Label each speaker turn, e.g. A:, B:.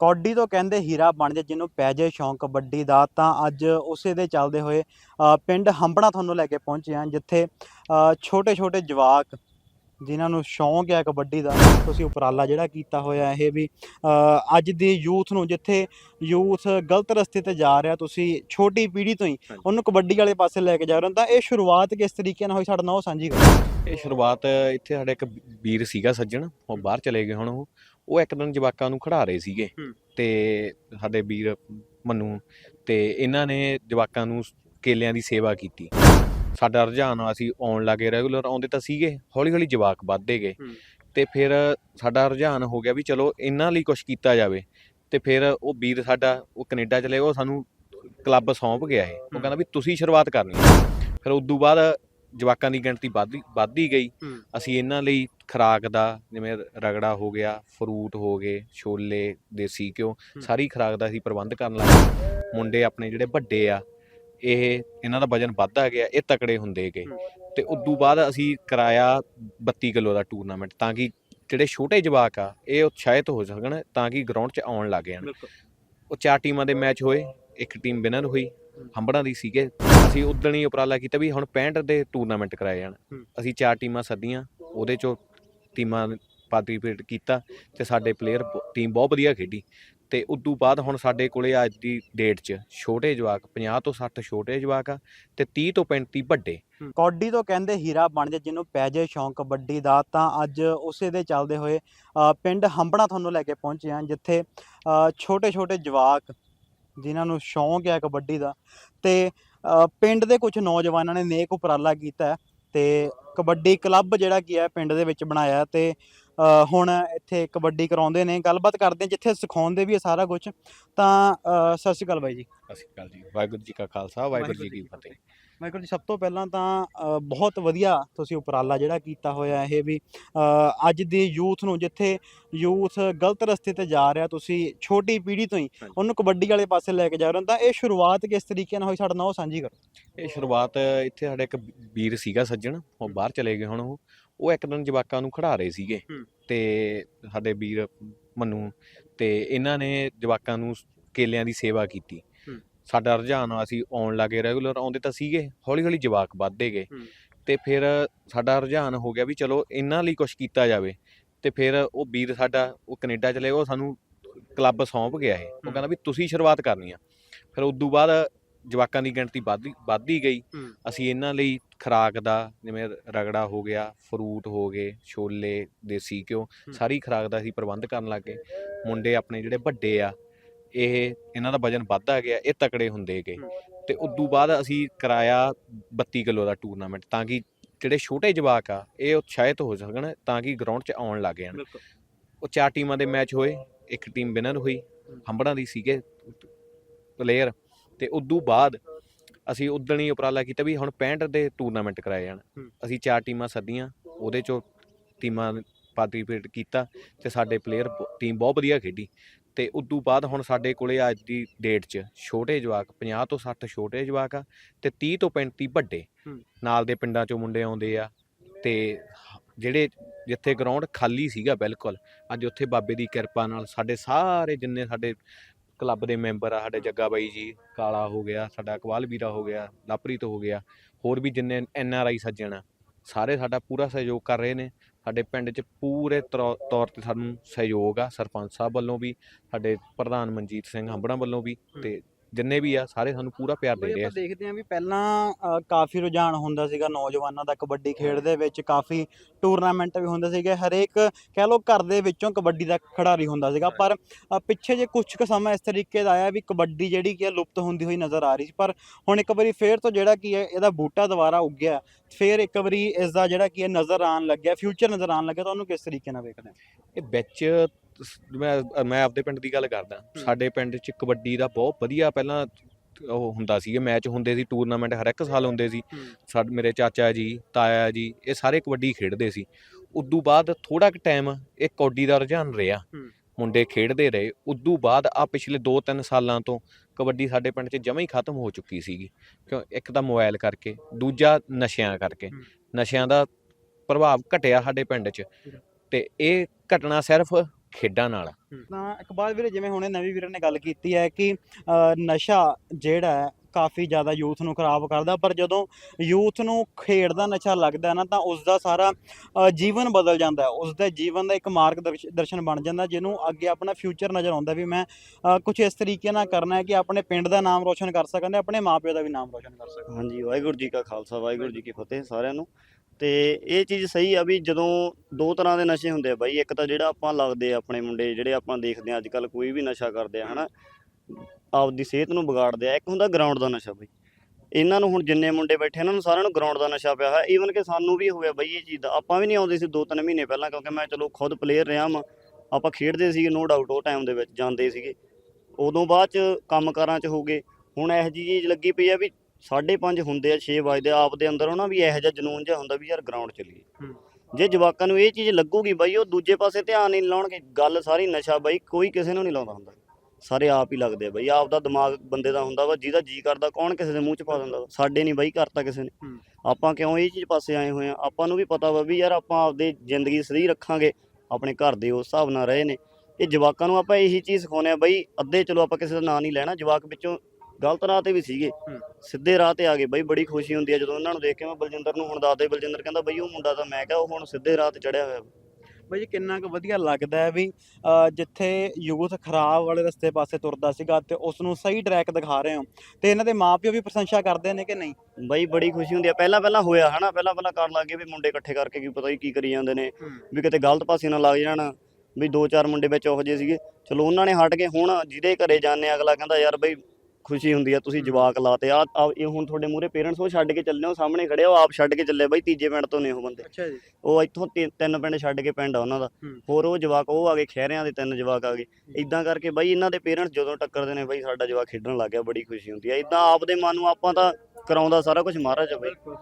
A: ਕੌਡੀ ਤੋਂ ਕਹਿੰਦੇ ਹੀਰਾ ਬਣ ਜਾ ਜਿਹਨੂੰ ਪੈ ਜੇ ਸ਼ੌਂਕ ਕਬੱਡੀ ਦਾ ਤਾਂ ਅੱਜ ਉਸੇ ਦੇ ਚੱਲਦੇ ਹੋਏ ਅ, ਪਿੰਡ ਹੰਬਣਾ ਤੁਹਾਨੂੰ ਲੈ ਕੇ ਪਹੁੰਚੇ ਹਾਂ ਜਿੱਥੇ ਛੋਟੇ ਛੋਟੇ ਜਵਾਕ ਜਿਨ੍ਹਾਂ ਨੂੰ ਸ਼ੌਂਕ ਹੈ ਕਬੱਡੀ ਦਾ ਤੁਸੀਂ ਉਪਰਾਲਾ ਜਿਹੜਾ ਕੀਤਾ ਹੋਇਆ ਇਹ ਵੀ ਅੱਜ ਦੀ ਯੂਥ ਨੂੰ ਜਿੱਥੇ ਯੂਥ ਗਲਤ ਰਸਤੇ ਤੇ ਜਾ ਰਿਹਾ ਤੁਸੀਂ ਛੋਟੀ ਪੀੜ੍ਹੀ ਤੋਂ ਹੀ। ਉਹਨੂੰ ਕਬੱਡੀ ਵਾਲੇ ਪਾਸੇ ਲੈ ਕੇ ਜਾ ਰਹੇ ਹੋ। ਤਾਂ ਇਹ ਸ਼ੁਰੂਆਤ ਕਿਸ ਤਰੀਕੇ ਨਾਲ ਹੋਈ? ਸਾਡੇ ਨਾਲ ਉਹ ਸਾਂਝੀ ਕਰੋ।
B: ਇਹ ਸ਼ੁਰੂਆਤ ਇੱਥੇ ਸਾਡੇ ਇੱਕ ਵੀਰ ਸੀਗਾ ਸੱਜਣ ਉਹ ਬਾਹਰ ਚਲੇ ਗਏ ਹੁਣ ਉਹ। ਉਹ ਇੱਕ ਦਿਨ ਜਵਾਕਾਂ ਨੂੰ ਖੜਾ ਰਹੇ ਸੀਗੇ। ਤੇ ਸਾਡੇ ਵੀਰ ਮੰਨੂ ਤੇ ਇਹਨਾਂ ਨੇ ਜਵਾਕਾਂ ਨੂੰ ਕੇਲਿਆਂ ਦੀ ਸੇਵਾ ਕੀਤੀ। ਸਾਡਾ ਰੁਝਾਨ ਅਸੀਂ ਆਉਣ ਲੱਗੇ ਰੈਗੂਲਰ ਆਉਂਦੇ ਤਾਂ ਸੀਗੇ ਹੌਲੀ ਹੌਲੀ ਜਵਾਕ ਵੱਧਦੇ ਗਏ।
A: ਹੂੰ।
B: ਤੇ ਫਿਰ ਸਾਡਾ ਰੁਝਾਨ ਹੋ ਗਿਆ ਵੀ ਚਲੋ ਇਹਨਾਂ ਲਈ ਕੁਝ ਕੀਤਾ ਜਾਵੇ। ਤੇ ਫਿਰ ਉਹ ਵੀਰ ਸਾਡਾ ਉਹ ਕੈਨੇਡਾ ਚਲੇ ਗਏ ਉਹ ਸਾਨੂੰ ਕਲੱਬ ਸੌਂਪ ਗਿਆ ਇਹ। ਉਹ ਕਹਿੰਦਾ ਵੀ ਤੁਸੀਂ ਸ਼ੁਰੂਆਤ ਕਰਨੀ। ਹੈ ਫਿਰ ਉਦੋਂ ਬਾਅਦ ਜਵਾਕਾਂ ਦੀ ਗਿਣਤੀ ਵੱਧਦੀ ਵੱਧਦੀ ਗਈ।
A: ਹੂੰ।
B: ਅਸੀਂ ਇਹਨਾਂ ਲਈ ਖੁਰਾਕ ਦਾ ਜਿਵੇਂ ਰਗੜਾ ਹੋ ਗਿਆ ਫਰੂਟ ਹੋ ਗਏ ਛੋਲੇ ਦੇਸੀ ਘਿਓ ਸਾਰੀ ਖੁਰਾਕ ਦਾ ਅਸੀਂ ਪ੍ਰਬੰਧ ਕਰਨ ਲੱਗੇ। ਮੁੰਡੇ ਆਪਣੇ ਜਿਹੜੇ ਵੱਡੇ ਆ ਇਹ ਇਹਨਾਂ ਦਾ ਵਜਨ ਵੱਧਦਾ ਗਿਆ ਇਹ ਤਕੜੇ ਹੁੰਦੇ ਗਏ। ਤੇ ਉਦੋਂ ਬਾਅਦ ਅਸੀਂ ਕਰਾਇਆ 32 ਕਿਲੋ ਦਾ ਟੂਰਨਾਮੈਂਟ ਤਾਂ ਕਿ ਜਿਹੜੇ ਛੋਟੇ ਜਵਾਕ ਆ ਇਹ ਉਤਸ਼ਾਹਿਤ ਹੋ ਸਕਣ ਤਾਂ ਕਿ ਗਰਾਊਂਡ 'ਚ ਆਉਣ ਲੱਗ ਜਾਣ। ਉਹ ਚਾਰ ਟੀਮਾਂ ਦੇ ਮੈਚ ਹੋਏ ਇੱਕ ਟੀਮ ਵਿਨਰ ਹੋਈ ਹੰਬੜਾਂ ਦੀ ਸੀਗੇ। ਅਸੀਂ ਉਦਣ ਹੀ ਉਪਰਾਲਾ ਕੀਤਾ ਵੀ ਹੁਣ 65 ਦੇ ਟੂਰਨਾਮੈਂਟ ਕਰਾਏ ਜਾਣ। ਅਸੀਂ ਚਾਰ ਟੀਮਾਂ ਸੱਦੀਆਂ ਉਹਦੇ ਚੋਂ ਟੀਮਾਂ ਪਾਰਟੀਸਪੇਟ ਕੀਤਾ ਤੇ ਸਾਡੇ ਪਲੇਅਰ ਟੀਮ ਬਹੁਤ ਵਧੀਆ ਖੇਡੀ। ਤੇ ਉਦੋਂ ਬਾਅਦ ਹੁਣ ਸਾਡੇ ਕੋਲੇ ਅੱਜ ਦੀ ਡੇਟ 'ਚ ਛੋਟੇ ਜਵਾਕ 50 ਤੋਂ 60 ਛੋਟੇ ਜਵਾਕ ਆ ਤੇ 30 ਤੋਂ 35 ਵੱਡੇ।
A: ਕੌਡੀ ਤੋਂ ਕਹਿੰਦੇ ਹੀਰਾ ਬਣ ਜਾ, ਜਿਹਨੂੰ ਪੈ ਜੇ ਸ਼ੌਂਕ ਕਬੱਡੀ ਦਾ, ਤਾਂ ਅੱਜ ਉਸੇ ਦੇ ਚੱਲਦੇ ਹੋਏ ਪਿੰਡ ਹੰਬਣਾ ਤੁਹਾਨੂੰ ਲੈ ਕੇ ਪਹੁੰਚੇ ਹਾਂ, ਜਿੱਥੇ ਛੋਟੇ ਛੋਟੇ ਜਵਾਕ ਜਿਨ੍ਹਾਂ ਨੂੰ ਸ਼ੌਂਕ ਹੈ ਕਬੱਡੀ ਦਾ ਤੇ ਪਿੰਡ ਦੇ ਕੁਝ ਨੌਜਵਾਨਾਂ ਨੇ ਨੇਕ ਉਪਰਾਲਾ ਕੀਤਾ ਹੈ ਤੇ ਕਬੱਡੀ ਕਲੱਬ ਜਿਹੜਾ ਕੀ ਹੈ, ਪਿੰਡ ਦੇ ਵਿੱਚ ਬਣਾਇਆ ਹੈ ਤੇ ਅ, ਹੁਣ ਇੱਥੇ ਕਬੱਡੀ ਕਰਾਉਂਦੇ ਨੇ ਗੱਲਬਾਤ ਕਰਦੇ ਜਿੱਥੇ ਸਿਖਾਉਂਦੇ ਵੀ ਹੈ ਸਾਰਾ ਕੁਝ ਤਾਂ ਅ, ਸਤਿ ਸ਼੍ਰੀ ਅਕਾਲ ਬਾਈ ਜੀ।
B: ਸਤਿ ਸ਼੍ਰੀ ਅਕਾਲ ਜੀ ਵਾਹਿਗੁਰੂ ਜੀ ਕਾ ਖਾਲਸਾ ਵਾਹਿਗੁਰੂ ਜੀ ਕੀ ਫਤਿਹ।
A: ਮਾਈਕਲ ਜੀ ਸਭ ਤੋਂ ਪਹਿਲਾਂ ਤਾਂ ਅ, ਬਹੁਤ ਵਧੀਆ ਤੁਸੀਂ ਉਪਰਾਲਾ ਜਿਹੜਾ ਕੀਤਾ ਹੋਇਆ ਇਹ ਵੀ ਅ, ਅੱਜ ਦੀ ਯੂਥ ਨੂੰ ਜਿੱਥੇ ਯੂਥ ਗਲਤ ਰਸਤੇ ਤੇ ਜਾ ਰਿਹਾ ਤੁਸੀਂ ਛੋਟੀ ਪੀੜ੍ਹੀ ਤੋਂ ਹੀ
B: ਹਾਂਜੀ।
A: ਉਹਨੂੰ ਕਬੱਡੀ ਵਾਲੇ ਪਾਸੇ ਲੈ ਕੇ ਜਾ ਰਹੇ ਹੋ ਤਾਂ ਇਹ ਸ਼ੁਰੂਆਤ ਕਿਸ ਤਰੀਕੇ ਨਾਲ ਹੋਈ ਸਾਡੇ ਨਾਲ ਉਹ ਸਾਂਝੀ ਕਰੋ।
B: ਇਹ ਸ਼ੁਰੂਆਤ ਇੱਥੇ ਸਾਡੇ ਇੱਕ ਵੀਰ ਸੀਗਾ ਸੱਜਣ ਉਹ ਬਾਹਰ ਚਲੇ ਗਏ ਹੁਣ ਉਹ ਉਹ ਇੱਕ ਦਿਨ ਜਵਾਕਾਂ ਨੂੰ ਖੜਾ ਰਹੇ ਸੀਗੇ
A: ਹੂੰ।
B: ਤੇ ਸਾਡੇ ਵੀਰ ਮੰਨੂ ਤੇ ਇਹਨਾਂ ਨੇ ਜਵਾਕਾਂ ਨੂੰ ਕੇਲਿਆਂ ਦੀ ਸੇਵਾ ਕੀਤੀ
A: ਹੂੰ।
B: ਸਾਡਾ ਰੁਝਾਨ ਅਸੀਂ ਆਉਣ ਲੱਗੇ ਰੈਗੂਲਰ ਆਉਂਦੇ ਤਾਂ ਸੀਗੇ ਹੌਲੀ ਹੌਲੀ ਜਵਾਕ ਵੱਧਦੇ ਗਏ
A: ਹੂੰ।
B: ਤੇ ਫਿਰ ਸਾਡਾ ਰੁਝਾਨ ਹੋ ਗਿਆ ਵੀ ਚਲੋ ਇਹਨਾਂ ਲਈ ਕੁਝ ਕੀਤਾ ਜਾਵੇ ਤੇ ਫਿਰ ਉਹ ਵੀਰ ਸਾਡਾ ਉਹ ਕੈਨੇਡਾ ਚਲੇ ਉਹ ਸਾਨੂੰ ਕਲੱਬ ਸੌਂਪ ਗਿਆ ਇਹ ਉਹ ਕਹਿੰਦਾ ਵੀ ਤੁਸੀਂ ਸ਼ੁਰੂਆਤ ਕਰਨੀ ਆ ਫਿਰ ਉਦੋਂ ਬਾਅਦ ਜਵਾਕਾਂ ਦੀ ਗਿਣਤੀ ਵੱਧਦੀ ਵੱਧਦੀ ਗਈ। ਅਸੀਂ ਇਹਨਾਂ ਲਈ ਖੁਰਾਕ ਦਾ ਜਿਵੇਂ ਰਗੜਾ ਹੋ ਗਿਆ ਫਰੂਟ ਹੋ ਗਏ ਛੋਲੇ ਦੇਸੀ ਘਿਓ ਸਾਰੀ ਖੁਰਾਕ ਦਾ ਅਸੀਂ ਪ੍ਰਬੰਧ ਕਰਨ ਲੱਗੇ ਮੁੰਡੇ ਆਪਣੇ ਜਿਹੜੇ ਵੱਡੇ ਆ ਇਹ ਇਹਨਾਂ ਦਾ ਵਜਨ ਵੱਧਦਾ ਗਿਆ ਇਹ ਤਕੜੇ ਹੁੰਦੇ ਗਏ। ਤੇ ਉਦੋਂ ਬਾਅਦ ਅਸੀਂ ਕਰਾਇਆ 32 ਕਿਲੋ ਦਾ ਟੂਰਨਾਮੈਂਟ ਤਾਂ ਕਿ ਜਿਹੜੇ ਛੋਟੇ ਜਵਾਕ ਆ ਇਹ ਉਤਸ਼ਾਹਿਤ ਹੋ ਸਕਣ ਤਾਂ ਕਿ ਗਰਾਊਂਡ 'ਚ ਆਉਣ ਲੱਗ ਜਾਣ। ਉਹ ਚਾਰ ਟੀਮਾਂ ਦੇ ਮੈਚ ਹੋਏ ਇੱਕ ਟੀਮ ਵਿਨਰ ਹੋਈ ਹੰਬੜਾਂ ਦੀ ਸੀਗੇ ਪਲੇਅਰ ਤੇ ਉਦੋਂ ਬਾਅਦ ਅਸੀਂ ਉਦਣ ਹੀ ਉਪਰਾਲਾ ਕੀਤਾ ਵੀ ਹੁਣ 65 ਦੇ ਟੂਰਨਾਮੈਂਟ ਕਰਾਏ ਜਾਣ। ਅਸੀਂ ਚਾਰ ਟੀਮਾਂ ਸੱਦੀਆਂ ਉਹਦੇ ਚੋਂ ਟੀਮਾਂ ਪਾਰਟੀਸਪੇਟ ਕੀਤਾ ਤੇ ਸਾਡੇ ਪਲੇਅਰ ਟੀਮ ਬਹੁਤ ਵਧੀਆ ਖੇਡੀ ਤੇ ਉਦੋਂ ਬਾਅਦ ਹੁਣ ਸਾਡੇ ਕੋਲੇ ਅੱਜ ਦੀ ਡੇਟ 'ਚ ਛੋਟੇ ਜਵਾਕ 50 ਤੋਂ 60 ਛੋਟੇ ਜਵਾਕ ਆ ਤੇ 30 ਤੋਂ 35 ਵੱਡੇ। ਨਾਲ ਦੇ ਪਿੰਡਾਂ ਚੋਂ ਮੁੰਡੇ ਆਉਂਦੇ ਆ ਤੇ ਜਿਹੜੇ ਜਿੱਥੇ ਗਰਾਊਂਡ ਖਾਲੀ ਸੀਗਾ ਬਿਲਕੁਲ ਅੱਜ ਉੱਥੇ ਬਾਬੇ ਦੀ ਕਿਰਪਾ ਨਾਲ ਸਾਡੇ ਸਾਰੇ ਜਿੰਨੇ ਸਾਡੇ ਕਲੱਬ ਦੇ ਮੈਂਬਰ ਆ ਸਾਡੇ ਜੱਗਾ ਬਾਈ ਜੀ ਕਾਲਾ ਹੋ ਗਿਆ ਸਾਡਾ ਕਵਾਲ ਵੀਰਾ ਹੋ ਗਿਆ ਲਾਪਰੀਤ ਹੋ ਗਿਆ ਹੋਰ ਵੀ ਜਿੰਨੇ ਐਨ ਆਰ ਆਈ ਸੱਜਣ ਆ ਸਾਰੇ ਸਾਡਾ ਪੂਰਾ ਸਹਿਯੋਗ ਕਰ ਰਹੇ ਨੇ ਸਾਡੇ ਪਿੰਡ 'ਚ ਪੂਰੇ ਤਰੋ- ਤੌਰ ਤੇ ਸਾਨੂੰ ਸਹਿਯੋਗ ਆ ਸਰਪੰਚ ਸਾਹਿਬ ਵੱਲੋਂ ਵੀ ਸਾਡੇ ਪ੍ਰਧਾਨ ਮਨਜੀਤ ਸਿੰਘ ਹੰਬੜਾ ਵੱਲੋਂ ਵੀ ਤੇ ਜਿੰਨੇ ਵੀ ਆ ਸਾਰੇ ਸਾਨੂੰ ਪੂਰਾ ਪਿਆਰ ਦੇ ਰਹੇ ਆ
A: ਆਪਾਂ ਦੇਖਦੇ ਹਾਂ ਵੀ ਪਹਿਲਾਂ ਅ, ਕਾਫੀ ਰੁਝਾਨ ਹੁੰਦਾ ਸੀਗਾ ਨੌਜਵਾਨਾਂ ਦਾ ਕਬੱਡੀ ਖੇਡ ਦੇ ਵਿੱਚ ਕਾਫੀ ਟੂਰਨਾਮੈਂਟ ਵੀ ਹੁੰਦੇ ਸੀਗੇ ਹਰੇਕ ਕਹਿ ਲੋ ਘਰ ਦੇ ਵਿੱਚੋਂ ਕਬੱਡੀ ਦਾ ਖਿਡਾਰੀ ਹੁੰਦਾ ਸੀਗਾ ਪਰ ਅ, ਪਿੱਛੇ ਜੇ ਕੁਝ ਕੁ ਸਮਾਂ ਇਸ ਤਰੀਕੇ ਦਾ ਆਇਆ ਵੀ ਕਬੱਡੀ ਜਿਹੜੀ ਕਿ ਹੈ ਲੁਪਤ ਹੁੰਦੀ ਹੋਈ ਨਜ਼ਰ ਆ ਰਹੀ ਸੀ ਪਰ ਹੁਣ ਇੱਕ ਵਾਰੀ ਫੇਰ ਤੋਂ ਜਿਹੜਾ ਕੀ ਹੈ ਇਹਦਾ ਬੂਟਾ ਦੁਬਾਰਾ ਉੱਗਿਆ ਫੇਰ ਇੱਕ ਵਾਰੀ ਇਸ ਦਾ ਜਿਹੜਾ ਕੀ ਹੈ ਨਜ਼ਰ ਆਉਣ ਲੱਗਿਆ ਫਿਊਚਰ ਨਜ਼ਰ ਆਉਣ ਲੱਗਿਆ ਤੁਹਾਨੂੰ ਕਿਸ ਤਰੀਕੇ ਨਾਲ ਵੇਖਦੇ ਹੋ?
B: ਇਹ ਵਿੱਚ ਮੈਂ ਮੈਂ ਆਪਦੇ ਪਿੰਡ ਦੀ ਗੱਲ ਕਰਦਾ। ਸਾਡੇ ਪਿੰਡ 'ਚ ਕਬੱਡੀ ਦਾ ਬਹੁਤ ਵਧੀਆ ਪਹਿਲਾਂ ਉਹ ਹੁੰਦਾ ਸੀਗੇ ਮੈਚ ਹੁੰਦੇ ਸੀ ਟੂਰਨਾਮੈਂਟ ਹਰ ਇੱਕ ਸਾਲ ਹੁੰਦੇ ਸੀ। ਸਾਡੇ ਮੇਰੇ ਚਾਚਾ ਜੀ ਤਾਇਆ ਜੀ ਇਹ ਸਾਰੇ ਕਬੱਡੀ ਖੇਡਦੇ ਸੀ। ਉਦੋਂ ਬਾਅਦ ਥੋੜਾ ਕੁ ਟਾਈਮ ਇਹ ਕੌਡੀ ਦਾ ਰੁਝਾਨ ਰਿਹਾ। ਮੁੰਡੇ ਖੇਡਦੇ ਰਹੇ। ਉਦੋਂ ਬਾਅਦ ਆ ਪਿਛਲੇ 2-3 ਸਾਲਾਂ ਤੋਂ ਕਬੱਡੀ ਸਾਡੇ ਪਿੰਡ 'ਚ ਜਮਾਂ ਹੀ ਖਤਮ ਹੋ ਚੁੱਕੀ ਸੀਗੀ। ਕਿਉਂ? ਇੱਕ ਤਾਂ ਮੋਬਾਈਲ ਕਰਕੇ ਦੂਜਾ ਨਸ਼ਿਆਂ ਕਰਕੇ। ਨਸ਼ਿਆਂ ਦਾ ਪ੍ਰਭਾਵ ਘਟਿਆ ਸਾਡੇ ਪਿੰਡ 'ਚ। ਤੇ ਇਹ ਘਟਣਾ ਸਿਰਫ ਖੇਡਾਂ ਨਾਲ।
A: ਤਾਂ ਇਕਬਾਲ ਵੀਰੇ ਜਿਵੇਂ ਹੁਣੇ ਨਵੀਂ ਵੀਰੇ ਨੇ ਗੱਲ ਕੀਤੀ ਹੈ ਕਿ ਅ, ਨਸ਼ਾ ਜਿਹੜਾ ਹੈ ਕਾਫੀ ਜ਼ਿਆਦਾ ਯੂਥ ਨੂੰ ਖਰਾਬ ਕਰਦਾ ਪਰ ਜਦੋਂ ਯੂਥ ਨੂੰ ਖੇਡ ਦਾ ਨਸ਼ਾ ਲੱਗਦਾ ਹੈ ਨਾ ਤਾਂ ਉਸ ਦਾ ਸਾਰਾ ਅ, ਜੀਵਨ ਬਦਲ ਜਾਂਦਾ ਹੈ। ਉਸ ਦੇ ਜੀਵਨ ਦਾ ਇੱਕ ਮਾਰਗ ਦਰਸ਼- ਦਰਸ਼ਨ ਬਣ ਜਾਂਦਾ ਜਿਹਨੂੰ ਅੱਗੇ ਆਪਣਾ ਫਿਊਚਰ ਨਜ਼ਰ ਆਉਂਦਾ ਵੀ ਮੈਂ ਕੁਝ ਇਸ ਤਰੀਕੇ ਨਾਲ ਕਰਨਾ ਹੈ ਕਿ ਆਪਣੇ ਪਿੰਡ ਦਾ ਨਾਮ ਰੋਸ਼ਨ ਕਰ ਸਕਾਂ ਤੇ ਆਪਣੇ ਮਾਪਿਓ ਦਾ ਵੀ ਨਾਮ ਰੋਸ਼ਨ ਕਰ ਸਕਾਂ
C: ਹਾਂਜੀ ਵਾਹਿਗੁਰੂ ਜੀ ਕਾ ਖਾਲਸਾ ਵਾਹਿਗੁਰੂ ਜੀ ਕੀ ਫਤਿਹ ਸਾਰਿਆਂ ਨੂੰ। ਤੇ ਇਹ ਚੀਜ਼ ਸਹੀ ਆ ਵੀ ਜਦੋਂ ਦੋ ਤਰ੍ਹਾਂ ਦੇ ਨਸ਼ੇ ਹੁੰਦੇ ਆ ਬਾਈ, ਇੱਕ ਤਾਂ ਜਿਹੜਾ ਆਪਾਂ ਲੱਗਦੇ ਆ ਆਪਣੇ ਮੁੰਡੇ, ਜਿਹੜੇ ਆਪਾਂ ਦੇਖਦੇ ਆ ਅੱਜ ਕੱਲ ਕੋਈ ਵੀ ਨਸ਼ਾ ਕਰਦੇ ਆ, ਹਨਾ, ਆਪਦੀ ਸਿਹਤ ਨੂੰ ਵਿਗਾੜਦੇ ਆ, ਇੱਕ ਹੁੰਦਾ ਗਰਾਊਂਡ ਦਾ ਨਸ਼ਾ ਬਾਈ। ਇਹਨਾਂ ਨੂੰ ਹੁਣ ਜਿੰਨੇ ਮੁੰਡੇ ਬੈਠੇ ਇਹਨਾਂ ਨੂੰ ਸਾਰਿਆਂ ਨੂੰ ਗਰਾਊਂਡ ਦਾ ਨਸ਼ਾ ਪਿਆ ਹੋਇਆ ਈਵਨ ਕਿ ਸਾਨੂੰ ਵੀ ਹੋਇਆ ਬਈ ਇਹ ਚੀਜ਼ ਦਾ, ਆਪਾਂ ਵੀ ਨਹੀਂ ਆਉਂਦੇ ਸੀ ਦੋ ਤਿੰਨ ਮਹੀਨੇ ਪਹਿਲਾਂ ਕਿਉਂਕਿ ਮੈਂ ਚਲੋ ਖੁਦ ਪਲੇਅਰ ਰਿਹਾ ਵਾਂ, ਆਪਾਂ ਖੇਡਦੇ ਸੀਗੇ ਨੋ ਡਾਊਟ ਉਹ ਟਾਈਮ ਦੇ ਵਿੱਚ ਜਾਂਦੇ ਸੀਗੇ। ਉਦੋਂ ਬਾਅਦ ਚ ਕੰਮਕਾਰਾਂ ਚ ਹੋ ਗਏ, ਹੁਣ ਇਹੋ ਜਿਹੀ ਚੀਜ਼ ਲੱਗੀ ਪਈ ਆ ਵੀ 5:30 ਹੁੰਦੇ ਆ 6 ਵਜੇ ਆਪ ਦੇ ਅੰਦਰ ਉਹਨਾਂ ਵੀ ਇਹੋ ਜਿਹਾ ਜਨੂਨ ਜਿਹਾ ਹੁੰਦਾ ਵੀ ਯਾਰ ਗਰਾਊਂਡ ਚੱਲੀਏ। ਜੇ ਜਵਾਕਾਂ ਨੂੰ ਇਹ ਚੀਜ਼ ਲੱਗੂਗੀ ਬਾਈ ਉਹ ਦੂਜੇ ਪਾਸੇ ਧਿਆਨ ਨਹੀਂ ਲਾਉਣਗੇ ਗੱਲ ਸਾਰੀ ਨਸ਼ਾ ਬਾਈ ਕੋਈ ਕਿਸੇ ਨੂੰ ਨਹੀਂ ਲਾਉਂਦਾ ਹੁੰਦਾ ਸਾਰੇ ਆਪ ਹੀ ਲੱਗਦੇ ਆ ਬਾਈ ਆਪ ਦਾ ਦਿਮਾਗ ਬੰਦੇ ਦਾ ਹੁੰਦਾ ਵਾ ਜਿਹਦਾ ਜੀ ਕਰਦਾ ਕੌਣ ਕਿਸੇ ਦੇ ਮੂੰਹ 'ਚ ਪਾ ਦਿੰਦਾ ਵਾ। ਸਾਡੇ ਨਹੀਂ ਬਾਈ ਕਰਤਾ ਕਿਸੇ ਨੇ। ਆਪਾਂ ਕਿਉਂ ਇਹ ਚੀਜ਼ ਪਾਸੇ ਆਏ ਹੋਏ ਆ ਆਪਾਂ ਨੂੰ ਵੀ ਪਤਾ ਵਾ ਵੀ ਯਾਰ ਆਪਾਂ ਆਪਦੇ ਜ਼ਿੰਦਗੀ ਸਹੀ ਰੱਖਾਂਗੇ ਆਪਣੇ ਘਰ ਦੇ ਉਸ ਹਿਸਾਬ ਨਾਲ ਰਹੇ ਨੇ ਇਹ ਜਵਾਕਾਂ ਨੂੰ ਆਪਾਂ ਇਹੀ ਚੀਜ਼ ਸਿਖਾਉਂਦੇ ਆ ਬਾਈ ਅੱਧੇ ਚਲੋ ਆਪਾਂ ਕਿਸੇ ਦਾ ਨਾਂ ਨਹੀਂ ਲੈਣਾ ਜਵਾਕ ਵਿੱਚੋਂ ਗਲਤ ਰਾਹ ਤੇ ਵੀ ਸੀਗੇ।
A: ਹੂੰ।
C: ਸਿੱਧੇ ਰਾਹ ਤੇ ਆ ਗਏ। ਬਾਈ ਬੜੀ ਖੁਸ਼ੀ ਹੁੰਦੀ ਆ ਜਦੋਂ ਉਹਨਾਂ ਨੂੰ ਦੇਖ ਕੇ ਮੈਂ ਬਲਜਿੰਦਰ ਨੂੰ ਹੁਣ ਦੱਸਦੇ ਬਲਜਿੰਦਰ ਕਹਿੰਦਾ ਬਾਈ ਉਹ ਮੁੰਡਾ ਤਾਂ ਮੈਂ ਕਿਹਾ ਉਹ ਹੁਣ ਸਿੱਧੇ ਰਾਹ ਤੇ ਚੜਿਆ ਹੋਇਆ।
A: ਬਈ ਜੀ ਕਿੰਨਾ ਕੁ ਵਧੀਆ ਲੱਗਦਾ ਹੈ ਵੀ ਜਿੱਥੇ ਯੂਥ ਖਰਾਬ ਵਾਲੇ ਰਸਤੇ ਪਾਸੇ ਤੁਰਦਾ ਸੀਗਾ ਤੇ ਉਸ ਨੂੰ ਸਹੀ ਟਰੈਕ ਦਿਖਾ ਰਹੇ ਹੋ। ਤੇ ਇਹਨਾਂ ਦੇ ਮਾਪਿਓ ਵੀ ਪ੍ਰਸ਼ੰਸਾ ਕਰਦੇ ਨੇ ਕਿ ਨਹੀਂ?
C: ਬਾਈ ਬੜੀ ਖੁਸ਼ੀ ਹੁੰਦੀ ਆ ਪਹਿਲਾਂ ਪਹਿਲਾਂ ਹੋਇਆ ਹਨਾ? ਪਹਿਲਾਂ ਪਹਿਲਾਂ ਕਰਨ ਲੱਗੇ ਵੀ ਮੁੰਡੇ ਇਕੱਠੇ ਕਰਕੇ ਕੀ ਪਤਾ ਹੀ ਕੀ ਕਰੀ ਜਾਂਦੇ ਨੇ। ਵੀ ਕਿਤੇ ਗਲਤ ਪਾਸੇ ਨਾ ਲੱਗ ਜਾਣ ਵੀ ਦੋ ਚਾਰ ਮੁੰਡੇ ਵਿੱਚ ਉਹੋ ਜਿਹੇ ਸੀਗੇ। ਚਲੋ ਉਹਨਾਂ ਨੇ ਹਟ ਕੇ ਹੁਣ ਜਿਹਦੇ ਘਰੇ ਜਾਂਦੇ ਅਗਲਾ ਕਹਿੰਦਾ ਯਾਰ ਬਈ ਖੁਸ਼ੀ ਹੁੰਦੀ ਆ ਤੁਸੀਂ। ਜਵਾਕ ਲਾਤੇ ਆ। ਆ ਇਹ ਹੁਣ ਤੁਹਾਡੇ ਮੂਹਰੇ ਪੇਰੈਂਟਸ ਉਹ ਛੱਡ ਕੇ ਚੱਲੇ ਉਹ ਸਾਹਮਣੇ ਖੜੇ ਆ, ਉਹ ਆਪ ਛੱਡ ਕੇ ਚੱਲੇ ਬਾਈ ਤੀਜੇ ਪਿੰਡ ਤੋਂ ਨੇ ਉਹ ਬੰਦੇ।
A: ਅੱਛਾ ਜੀ।
C: ਉਹ ਇੱਥੋਂ ਤਿੰਨ- ਤਿੰਨ ਪਿੰਡ ਛੱਡ ਕੇ ਪਿੰਡ ਆ ਉਹਨਾਂ ਦਾ। ਹੋਰ ਉਹ ਜਵਾਕ ਉਹ ਆ ਗਏ ਖਹਿਰਿਆਂ ਦੇ ਤਿੰਨ ਜਵਾਕ ਆ ਗਏ। ਇਦਾਂ ਕਰਕੇ ਬਾਈ ਇਹਨਾਂ ਦੇ ਪੇਰੈਂਟਸ ਜਦੋਂ ਟੱਕਰਦੇ ਨੇ ਬਾਈ ਸਾਡਾ ਜਵਾਕ ਖੇਡਣ ਲੱਗ ਗਿਆ ਬੜੀ ਖੁਸ਼ੀ ਹੁੰਦੀ ਆ। ਇਦਾਂ ਆਪਦੇ ਮਨ ਨੂੰ ਆਪਾਂ ਤਾਂ ਕਰਾਉਂਦਾ ਸਾਰਾ ਕੁਝ ਮਹਾਰਾਜ ਆ ਬਾਈ।